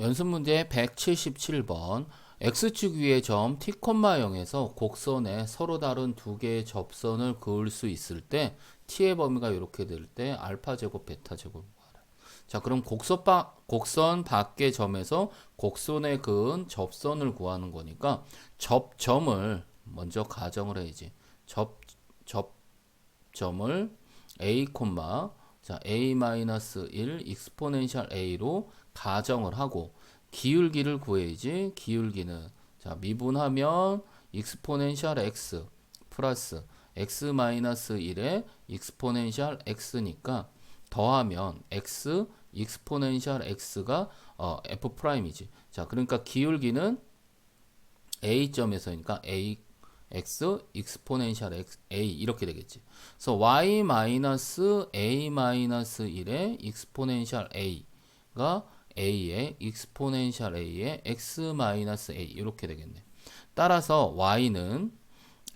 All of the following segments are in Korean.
연습 문제 177번 x축 위의 점 t, 0에서 곡선에 서로 다른 두 개의 접선을 그을 수 있을 때 t의 범위가 이렇게 될 때 알파 제곱 베타 제곱 자 그럼 곡선, 바, 곡선 밖의 점에서 곡선에 그은 접선을 구하는 거니까 접점을 먼저 가정을 해야지 접, 접점을 a, 자 a-1 익스포넨셜 a로 가정을 하고 기울기를 구해야지 기울기는. 자 미분하면 익스포넨셜 x 플러스 x 마이너스 1에 익스포넨셜 x니까 더하면 x 익스포넨셜 x가 어, f 프라임이지. 자 그러니까 기울기는 a 점에서니까 a x 익스포넨셜 a 이렇게 되겠지. 그래서 y 마이너스 a 마이너스 1의 익스포넨셜 a가 a의 익스포넨셜 a의 x 마이너스 a 이렇게 되겠네. 따라서 y는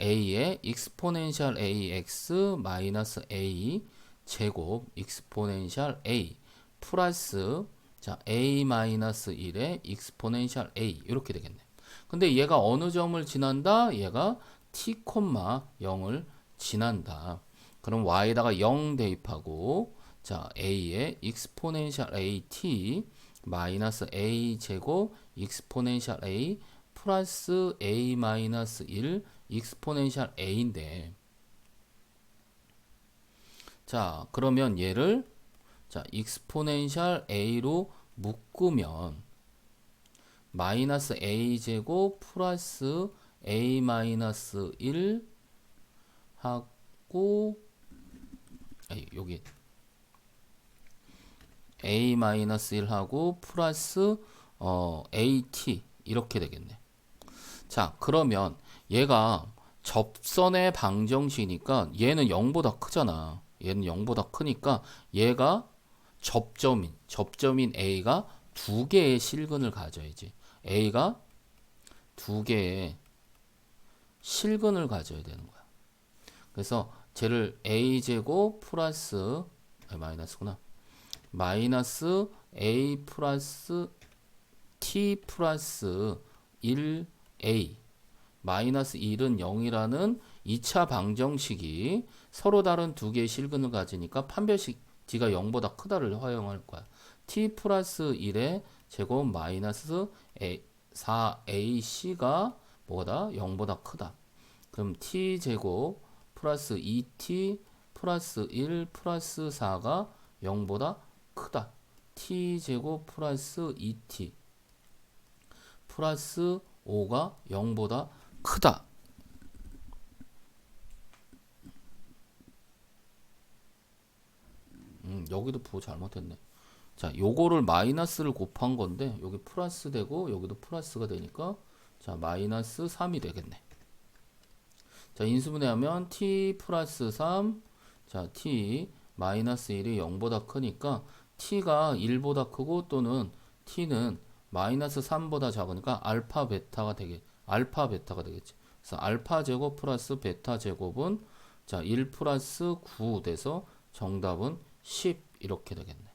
a의 익스포넨셜 ax 마이너스 a 제곱 익스포넨셜 a 플러스 자 a 마이너스 1의 익스포넨셜 a 이렇게 되겠네. 근데 얘가 어느 점을 지난다? 얘가 t, 0을 지난다. 그럼 y에다가 0 대입하고 자 a의 익스포넨셜 at 마이너스 a 제곱 익스포넨셜 a 플러스 a 마이너스 1 익스포넨셜 a인데 자 그러면 얘를 자 익스포넨셜 a로 묶으면 마이너스 a 제곱 플러스 a 마이너스 1 하고 아니, 여기 a 마이너스 1 하고 플러스 어, at 이렇게 되겠네. 자 그러면 얘가 접선의 방정식이니까 얘는 0보다 크잖아. 얘는 0보다 크니까 얘가 접점인 접점인 a가 두 개의 실근을 가져야지. a가 두 개의 실근을 가져야 되는 거야. 그래서 쟤를 a 제곱 플러스 아, 마이너스구나. 마이너스 a 플러스 t 플러스 1a 마이너스 1은 0이라는 2차 방정식이 서로 다른 두 개의 실근을 가지니까 판별식 d가 0보다 크다를 활용할 거야. t 플러스 1의 제곱 마이너스 a, 4ac가 뭐다? 0보다 크다. 그럼 t 제곱 플러스 2t 플러스 1 플러스 4가 0보다 크다. t 제곱 플러스 2t 플러스 5가 0보다 크다. 여기도 부호 잘못했네. 자, 요거를 마이너스를 곱한 건데 여기 플러스 되고 여기도 플러스가 되니까 자, 마이너스 3이 되겠네. 자, 인수분해하면 t 플러스 3 자, t 마이너스 1이 0보다 크니까 t가 1보다 크고 또는 t는 마이너스 3보다 작으니까 알파 베타가 되게 알파 베타가 되겠지. 그래서 알파 제곱 플러스 베타 제곱은 자, 1 플러스 9 돼서 정답은 10 이렇게 되겠네.